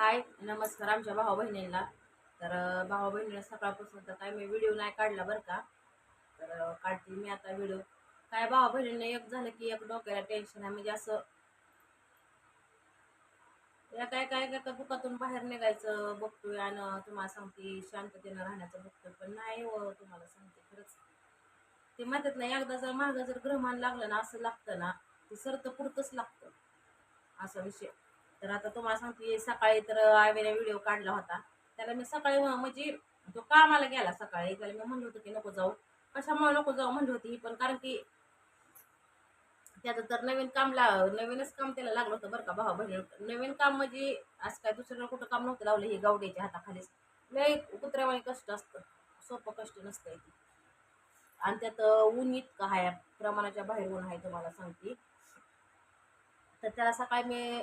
हाय नमस्कार आमच्या भाऊ बहिणींना तर भाऊ बहिणीला सकाळपासून तर काय मी व्हिडिओ नाही काढला बरं का. तर काढते मी आता व्हिडिओ. काय भाऊ बहिणींना एक झालं की एक डोक्याला टेन्शन आहे म्हणजे असं. या काय काय काय काय दुखातून बाहेर निघायचं बघतोय आणि तुम्हाला सांगते शांततेनं राहण्याचं बघतोय पण नाही हो तुम्हाला सांगते खरंच. ते म्हणतात ना एकदा जर मागं जर ग्रहमान लागलं ना असं लागतं ना ते सरतं पुरतंच लागतं. असा विषय. तर आता तुम्हाला सांगते सकाळी तर आईने व्हिडिओ काढला होता. त्याला मी सकाळी म्हणजे तो कामाला गेला सकाळी? त्याला मी म्हणलं होतं की नको जाऊ. कशामुळे नको जाऊ म्हणली होती पण कारण की त्याचं तर नवीन काम ला नवीनच काम त्याला लागलं होतं बरं का भावा बहिणी. नवीन काम म्हणजे असं काय दुसरं कुठं काम नव्हतं लावलं हे गावड्याच्या हाताखालीच. लय कुत्र्यावाने कष्ट असतं. सोपं कष्ट नसतं ते. आणि त्यात ऊन इतकं आहे प्रमाणाच्या बाहेर ऊन आहे तुम्हाला सांगते. तर त्याला सकाळी मी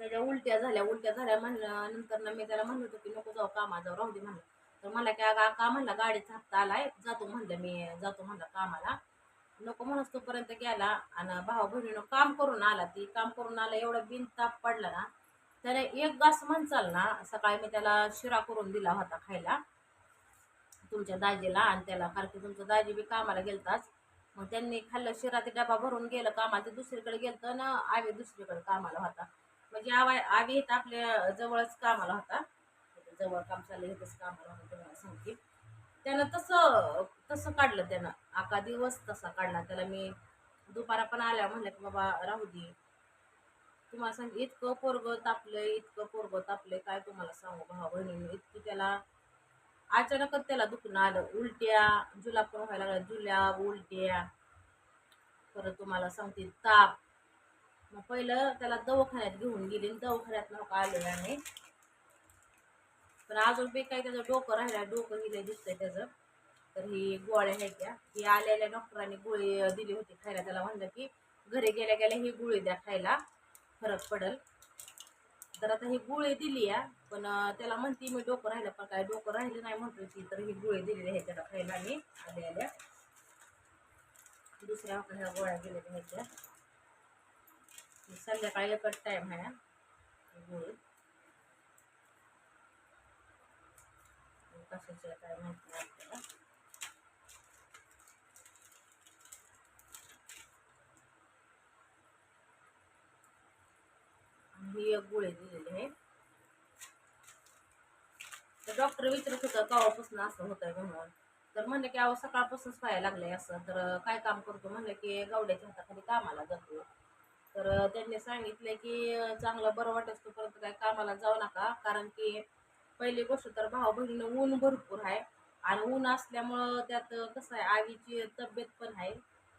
त्याच्या उलट्या झाल्या उलट्या झाल्या म्हणलं नंतर ना मी त्याला म्हणलं होतं की नको जाऊ कामा जाऊ राहू दे म्हणलं. तर मला काय का का म्हणला गाडीचा हप्ता आलाय जातो म्हणलं मी जातो म्हणलं कामाला. नको म्हणून तोपर्यंत गेला आणि भाऊ बहिणीनं काम करून आला ती काम करून आला एवढा बिन ताप पडला ना त्याने एक गास म्हणचाल ना सकाळी मी त्याला शिरा करून दिला होता खायला तुमच्या दाजीला आणि त्याला कारण की तुमचं दाजी बी कामाला गेलताच मग त्यांनी खाल्लं शिरा ते डबा भरून गेलं कामाला ते दुसरीकडे गेलं ना आवे दुसरीकडे कामाला होता. म्हणजे आवा आवी इथं आपल्या जवळच कामाला होता. जवळ काम चाललं इथंच कामाला होता तुम्हाला सांगते. त्यानं तसं तसं काढलं त्यानं. आका दिवस तसा काढला. त्याला मी दुपारा पण आल्या म्हणलं की बाबा राहू दे. तुम्हाला सांग इतकं पोरग तापलं इतकं पोरग तापलं काय तुम्हाला सांगू भाऊ बहिणीने? इतकी त्याला अचानकच त्याला दुखणं आलं. उलट्या जुलाब पण व्हायला लागला. जुलाब उलट्या. परत तुम्हाला सांगते ताप. मग पहिलं त्याला दवाखान्यात घेऊन गेली दवाखान्यात नाव आलेलं आहे. पण अजून बी काही त्याचं डोकं राहिलं डोकं गेलं दिसतंय त्याचं. तर ही गोळ्या आहेत त्या. ही आलेल्या डॉक्टरांनी गोळी दिली होती खायला. त्याला म्हणलं की घरी गेल्या गेल्या ही गोळी द्या खायला. फरक पडल. तर आता ही गोळी दिली या. पण त्याला म्हणते मी डोकं राहिलं पण काय डोकं राहिलं नाही म्हणतो ती तर ही गोळी दिलेली आहे त्याला खायला मी आल्या आल्या. दुसऱ्या ह्या गोळ्या गेलेल्या आहेत त्या. संध्याकाळी एकच टाईम आहे कशाची काय माहिती नाही आपल्याला. ही एक गोळी दिलेली आहे. तर डॉक्टर विचारत होतं केव्हापासून असं होत आहे म्हणून. तर म्हणलं की अहो सकाळपासूनच व्हायला लागलंय असं. तर काय काम करतो? म्हणलं की गावड्याच्या हाताखाली कामाला जातो. तर त्यांनी सांगितलं की चांगलं बरं वाटत तोपर्यंत काय कामाला जाऊ नका. कारण की पहिली गोष्ट तर भाऊ बहिणीनं ऊन भरपूर आहे. आणि ऊन असल्यामुळं त्यात कसं आहे आईची तब्येत पण आहे.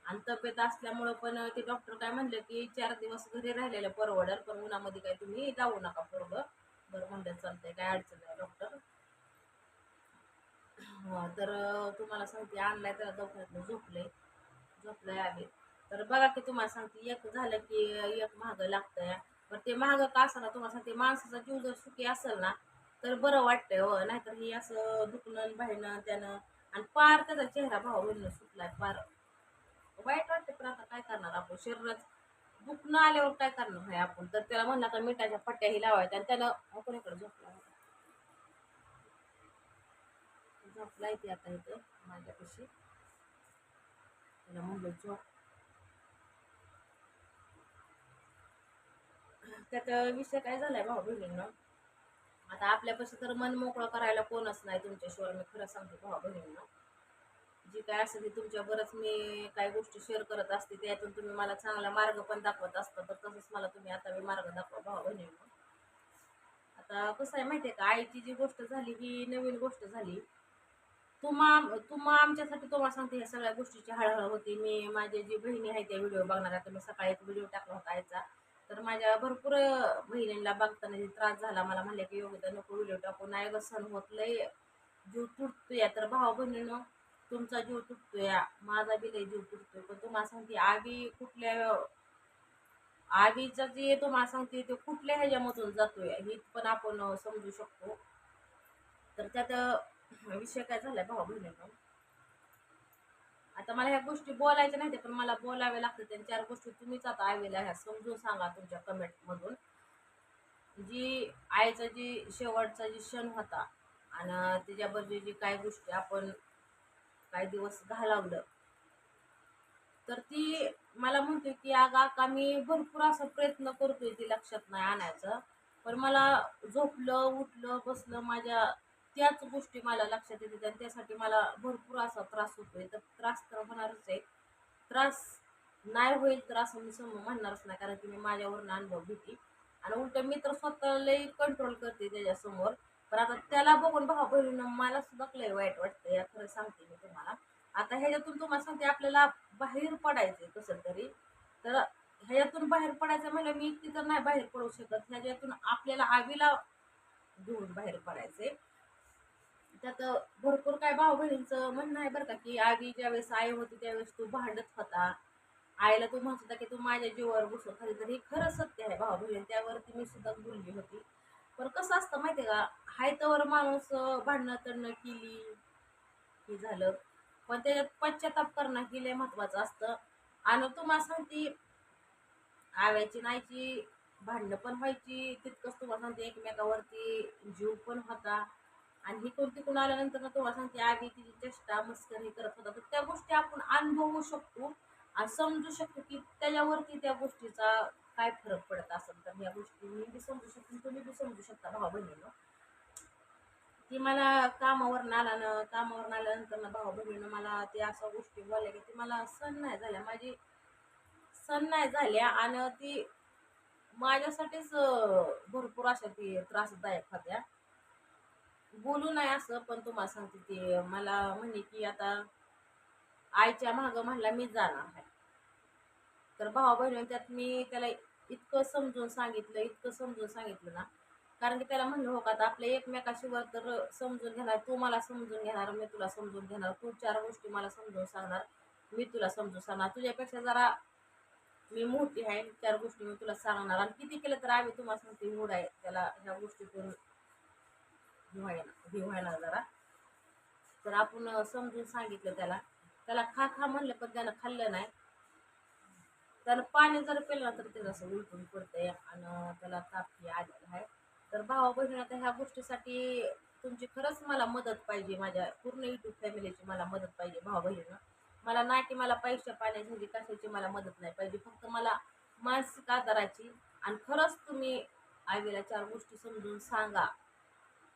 आणि तब्येत असल्यामुळं पण ते डॉक्टर काय म्हणलं की चार दिवस घरी राहिलेलं परवडर पण उन्हामध्ये काय तुम्ही जाऊ नका बरोबर बरं म्हणलं चालतंय काय अडचण आहे डॉक्टर. तर तुम्हाला सांगते आणलाय त्याला दवाखान्यात झोपले झोपलंय आहे तर बघा की तुम्हाला सांगते एक झालं की एक महाग लागतंय. पण ते महाग का असं ना तुम्हाला सांगते माणसाचा जीव जर सुखी असेल ना तर बरं वाटतंय हो. नाहीतर हे असं दुखणं बाहेरनं त्यानं आणि पार त्याचा चेहरा भाव बहिणीनं सुटलाय पार वाईट वाटते पण आता काय करणार आपण? शरीरात दुखणं आल्यावर काय करणार आहे आपण? तर त्याला म्हणलं का मिठाच्या पट्ट्याही लावायच्या आणि त्यानं आपण इकडे झोपला होता? झोपलाय ते आता इथं माझ्यापाशी. त्याला म्हणलं झोप. त्यात विषय काय झालाय भाऊ बहिणींना? आता आपल्यापाशी तर मन मोकळं करायला कोणच नाही तुमच्याशिवाय मी खरं सांगते भाऊ बहिणींना. जी काय असेल ती तुमच्याबरच मी काही गोष्टी शेअर करत असते त्यातून तुम्ही मला चांगला मार्ग पण दाखवत असता तर तसंच मला तुम्ही आता मी मार्ग दाखवा भाऊ बहिणींना. आता कसं आहे माहिती आहे का आईची जी गोष्ट झाली ही नवीन गोष्ट झाली. तुम्हा तुम्हा आमच्यासाठी तुम्हाला सांगते ह्या सगळ्या गोष्टीची हळहळ होती. मी माझ्या जी बहिणी आहे त्या व्हिडिओ बघणार आता मी सकाळी एक व्हिडिओ टाकला होता आईचा. तर माझ्या भरपूर बहिणींना बघताना त्रास झाला मला म्हणले की योग्यता नको व्हिडिओ टाकू नाही ग सण होत लय जीव तुटतोय. तर भाऊ बहिणीनं तुमचा जीव तुटतोय माझा बी लय जीव तुटतोय पण तुम्हाला सांगते आगी कुठल्या आगीचं जे तुम्हाला सांगते ते कुठल्या ह्याच्यामधून जातोय हे पण आपण समजू शकतो. तर त्यात विषय काय झालाय भाऊ बहिणीनं? आता मला ह्या गोष्टी बोलायच्या नाही पण मला बोलाव्या लागतात. त्या चार गोष्टी तुम्हीच आता आईला ह्या समजून सांगा तुमच्या कमेंटमधून जी आईचा जी शेवटचा जी क्षण होता आणि त्याच्याबद्दल जी काही गोष्टी आपण काही दिवस घालवलं तर ती मला म्हणते की अगं का मी भरपूर असा प्रयत्न करतोय ती लक्षात नाही आणायचं. पण मला झोपलं उठलं बसलं माझ्या त्याच गोष्टी मला लक्षात येतात आणि त्यासाठी मला भरपूर असा त्रास होतोय. तर त्रास तर होणारच आहे. त्रास नाही होईल तर असं मी समोर म्हणणारच नाही कारण की मी माझ्यावरनं अनुभव घेते. आणि उलट मी तर स्वतः लई कंट्रोल करते त्याच्यासमोर. पण आता त्याला बघून भाऊ बहिणीनं मला सुद्धा लय वाईट वाटतं या खरं सांगते मी तुम्हाला. आता ह्याच्यातून तुम्हाला सांगते आपल्याला बाहेर पडायचंय कसं तरी. तर ह्याच्यातून बाहेर पडायचं म्हणजे मी एकटी तर नाही बाहेर पडू शकत. ह्याच्यातून आपल्याला आवीला घेऊन बाहेर पडायचंय. त्यात भरपूर काय भाऊ बहिणींचं म्हणणं आहे बरं का की आधी ज्यावेळेस आई होती त्यावेळेस तू भांडत होता. आईला तू म्हणत होता की तू माझ्या जीवावर बसव खाली तर हे खरं सत्य आहे भाऊ बहीण त्यावरती मी सुद्धा बोलली होती. पण कसं असतं माहिती आहे का हायतवर माणूस भांडणं तडणं केली हे झालं. पण त्याच्यात पश्चाताप करणं हे लय महत्वाचं असतं. आणि तुम्हाला सांगते आव्याची नाहीची भांडणं पण व्हायची तितकंच तुम्हाला सांगते एकमेकावरती जीव पण होता. आणि ही कोणती कोण आल्यानंतर ना तुम्हाला सांगते आधी तिची चेष्टा मस्करी करत होता. तर त्या गोष्टी आपण अनुभवू शकतो आणि समजू शकतो की त्याच्यावरती त्या गोष्टीचा काय फरक पडत असेल. तर या गोष्टी मी बी समजू शकतो तुम्ही बी समजू शकता. भाऊ बहिणीनं ती मला कामावर आला ना कामावर आल्यानंतर ना भाऊ बहिणीनं मला ते अशा गोष्टी बोलल्या की ती मला सण नाही झाल्या. माझी सण नाही झाल्या आणि ती माझ्यासाठीच भरपूर अशा ती त्रासदायक होत्या. बोलू नाही असं पण तुम्हाला सांगते ते मला म्हणे की आता आईच्या मागं म्हणला मी जाणार आहे. तर भावा बहिणी त्यात मी त्याला इतकं समजून सांगितलं इतकं समजून सांगितलं ना. कारण की त्याला म्हणलं हो का आता आपल्या एकमेकाशिवाय तर समजून घेणार तू मला समजून घेणार मी तुला समजून घेणार तू चार गोष्टी मला समजून सांगणार मी तुला समजून सांगणार. तुझ्यापेक्षा जरा मी मोठी आहे चार गोष्टी मी तुला सांगणार. आणि किती केलं तर आम्ही तुम्हाला सांगते मूड आहे त्याला ह्या गोष्टीतून. हे व्हायना जरा. तर आपण समजून सांगितलं त्याला. त्याला खा खा म्हणलं पण त्यानं खाल्लं नाही. त्यानं पाणी जर पिलं तर ते असं उलटून पडतंय आणि त्याला तापी आलेलं आलेला आहे. तर भावा बहिणी आता ह्या गोष्टीसाठी तुमची खरंच मला मदत पाहिजे. माझ्या पूर्ण युट्यूब फॅमिलीची मला मदत पाहिजे भावा बहिणीनं. मला नाही की मला पैसे पाण्याची म्हणजे कशाची मला मदत नाही पाहिजे. फक्त मला मानसिक आधाराची आणि खरंच तुम्ही आईला चार गोष्टी समजून सांगा.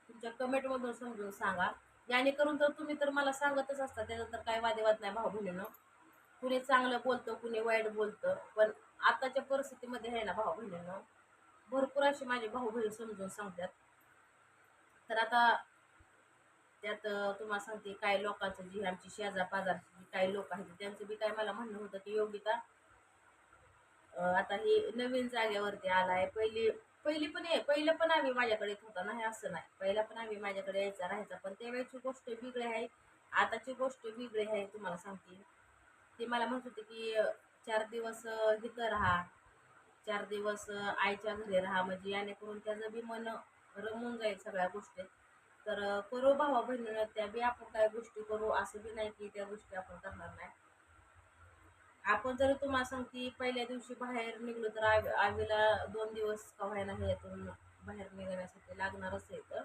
तुमच्या कमेंटमधून समजून सांगा. जेणेकरून तर तुम्ही तर मला सांगतच असता त्याचा तर काही वादेवाद नाही भाऊ बहिणीनं. कुणी चांगलं बोलतं कुणी वाईट बोलतं पण आताच्या परिस्थितीमध्ये आहे ना भाऊ बहिणीनं भरपूर असे माझे भाऊ बहीण समजून सांगतात. तर आता त्यात तुम्हाला सांगते काही लोकांचं जी आमची शेजा पाजारची जी काही लोक आहेत त्यांचं बी काय मला म्हणणं होतं की योगिता आता ही नवीन जागेवरती आलाय. पहिली पहिली पण पहिलं पण आम्ही माझ्याकडे येत होता नाही असं नाही. पहिला पण आम्ही माझ्याकडे यायचा राहायचा पण त्यावेळेची गोष्ट वेगळी आहे. आताची गोष्ट वेगळी आहे तुम्हाला सांगते. ते मला म्हणत होते की चार दिवस इथं राहा. चार दिवस आईच्या घरी राहा. म्हणजे यानेकरून त्याचं बी मन रमून जाईल सगळ्या गोष्टी. तर करू भावा बहिणीनं त्या बी आपण काय गोष्टी करू असं बी नाही की त्या गोष्टी आपण करणार नाही. आपण जर तुम्हाला सांगते पहिल्या दिवशी बाहेर निघलो तर आवी आवीला दोन दिवस का व्हायला ह्यातून बाहेर निघण्यासाठी लागणारच आहे तर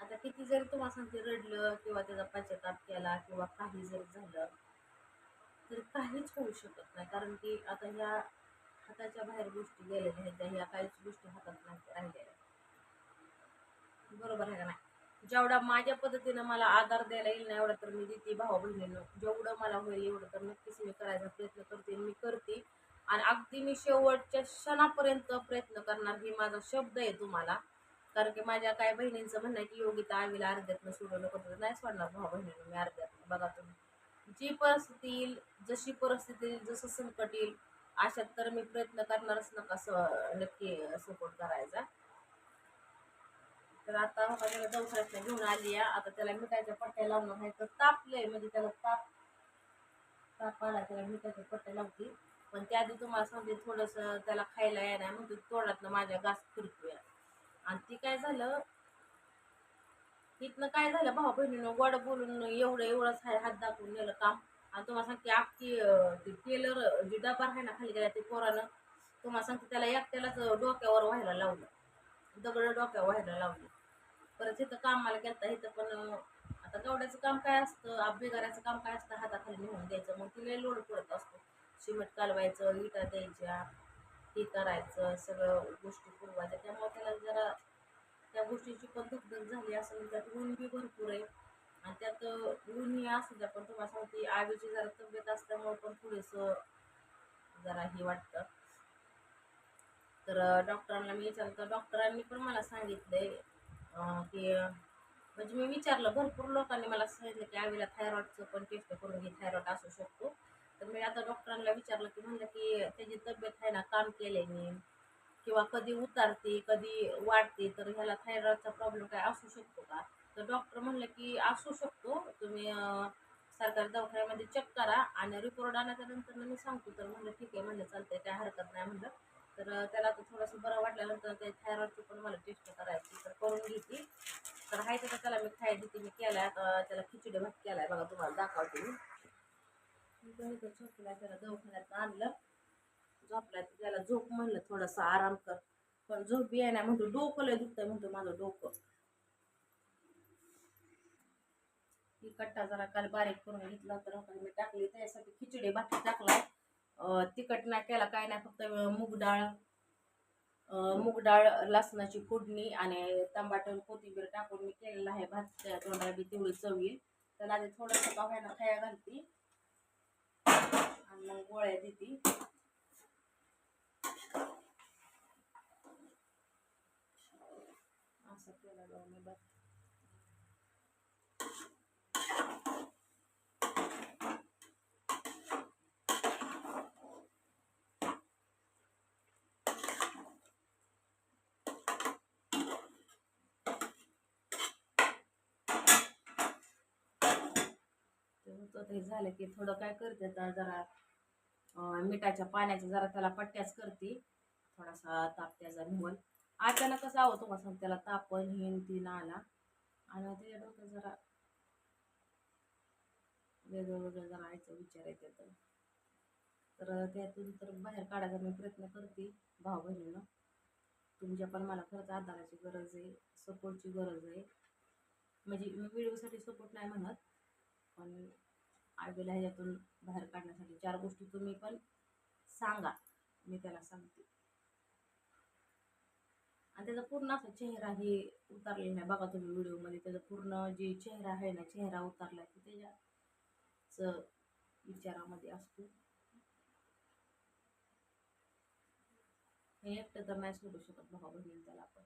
आता किती जरी तुम्हाला सांगते रडलं किंवा त्याचा पश्चाताप केला किंवा काही जरी झालं तर काहीच होऊ शकत नाही. कारण की आता ह्या हाताच्या बाहेर गोष्टी गेलेल्या आहेत त्या ह्या काहीच गोष्टी हातात नाही राहिलेल्या. बरोबर आहे का नाही? जेवढा माझ्या पद्धतीनं मला आधार द्यायला येईल ना एवढा तर मी देते भाऊ बहिणींना. जेवढं मला होईल एवढं तर नक्कीच मी करायचा प्रयत्न करते मी करते. आणि अगदी मी शेवटच्या क्षणापर्यंत प्रयत्न करणार ही माझा शब्द आहे तुम्हाला. कारण की माझ्या काही बहिणींचं म्हणणं आहे की योगिता आवीला अर्ध्यातनं सोडवलं नको नाही सोडणार भाऊ बहिणीनं मी अर्ध्यातनं. बघा तुम्ही. जी परिस्थिती येईल जशी परिस्थिती येईल जसं संकट येईल अशात तर मी प्रयत्न करणारच नका स नक्की सपोर्ट करायचा. तर आता बघा त्याला दवसाळ्यातनं घेऊन आली आहे. आता त्याला मिठाच्या पट्ट्या लावणं नाही तर तापलंय म्हणजे त्याला ताप ताप आला त्याला मिठाच्या पट्ट्या लावते. पण त्याआधी तुम्हाला सांगते थोडंसं त्याला खायला येणार म्हणजे तोंडातनं माझ्या घास फिरतोय. आणि ती काय झालं तिथनं काय झालं भाऊ बहिणीनं गोड बोलून एवढं एवढंच आहे हात दाखवून नेलं काम. आणि तुम्हाला सांगते अख्खी ती टेलर जी डबा आहे ना खाली गेला ते पोरानं तुम्हाला सांगते त्याला एकट्यालाच डोक्यावर व्हायला लावलं. दगड डोक्यावर व्हायला लावली. परत इथं कामाला गेलता इथं पण आता गवड्याचं काम काय असतं अभ्यगाराचं काम काय असतं हाताखाली नेऊन द्यायचं. मग तिला लोड पडत असतो. सिमेंट कालवायचं विटा द्यायच्या हे करायचं सगळं गोष्टी पुरवायच्या. त्यामुळे त्याला जरा त्या गोष्टीची पण दुखदग झाली असं त्यात ऊन बी भरपूर आहे. आणि त्यात ऊन हे असू द्या पण तुम्हाला सांगते आगीची जरा तब्येत असल्यामुळे पण थोडंसं जरा हे वाटतं. तर डॉक्टरांना मी विचारलं तर डॉक्टरांनी पण मला सांगितलंय की म्हणजे मी विचारलं भरपूर लोकांनी मला सांगितलं की आवीला थायरॉईडचं पण टेस्ट करून घे थायरॉईड असू शकतो. तर मी आता डॉक्टरांना विचारलं की म्हणलं की त्याची तब्येत आहे ना काम केल्याने किंवा कधी उतारते कधी वाढते तर ह्याला थायरॉईडचा प्रॉब्लेम काय असू शकतो का? तर डॉक्टर म्हणलं की असू शकतो. तुम्ही सरकारी दवाखान्यामध्ये चेक करा आणि रिपोर्ट आल्याच्यानंतर मी सांगतो. तर म्हणलं ठीक आहे म्हणलं चालतंय काय हरकत नाही म्हणलं. तर त्याला आता थोडंसं बरं वाटल्यानंतर ते थायरॉईडचं पण मला टेस्ट करा तर हाय तर त्याला मी खाय देते मी केलाय. आता त्याला खिचडी भात केलाय बघा तुम्हाला दाखवते मी. झोपला त्याला दवाखान्यात आणलं. झोपला त्याला झोप म्हणलं थोडासा आराम कर. पण झोप ये आहे ना म्हणतो डोकं लय दुखतंय म्हणतो माझं डोकं. ही कट्टा जरा काल बारीक करून घेतला तर मी टाकली त्यासाठी खिचडी भात टाकलाय. तिखट नाही केला काय नाही फक्त मूग डाळ मूग डाळ लसणाची फोडणी आणि टमाटर कोथिंबीर टाकून मी केलेला आहे. भात त्या तोंडाला बी तेवढी चव येईल. तर आधी थोडंसं पाव्यानं खाया घालते. आणि मग गोळ्या देते. असं केलं मी भात ते होतं ते झालं की थोडं काय करते तर जरा मिठाच्या पाण्याच्या जरा त्याला पट्ट्याच करते. थोडासा ताप त्याचा निवल अचानक कसं आवं तुम्हाला सांग त्याला तापण हिन तीन आला. आणि त्याच्या डोकं जरा वेगळं वेगळं जरा यायचं विचारायचं तर तर त्यातून तर बाहेर काढायचा मी प्रयत्न करते भाऊ बहिणीनं. तुमच्या पण मला खरंच आधाराची गरज आहे सपोर्टची गरज आहे. म्हणजे मी व्हिडिओसाठी सपोर्ट नाही म्हणत पण आईला ह्याच्यातून बाहेर काढण्यासाठी. चार गोष्टी तुम्ही पण सांगा. मी त्याला सांगते. आणि त्याचा पूर्ण असा चेहरा हे उतारलेला नाही. बघा तुम्ही व्हिडिओमध्ये त्याचा पूर्ण जे चेहरा आहे ना चेहरा उतारला की त्याच्याच विचारामध्ये असतो. हे एकटं तर नाही सोडू शकत भावा बहिणी त्याला आपण.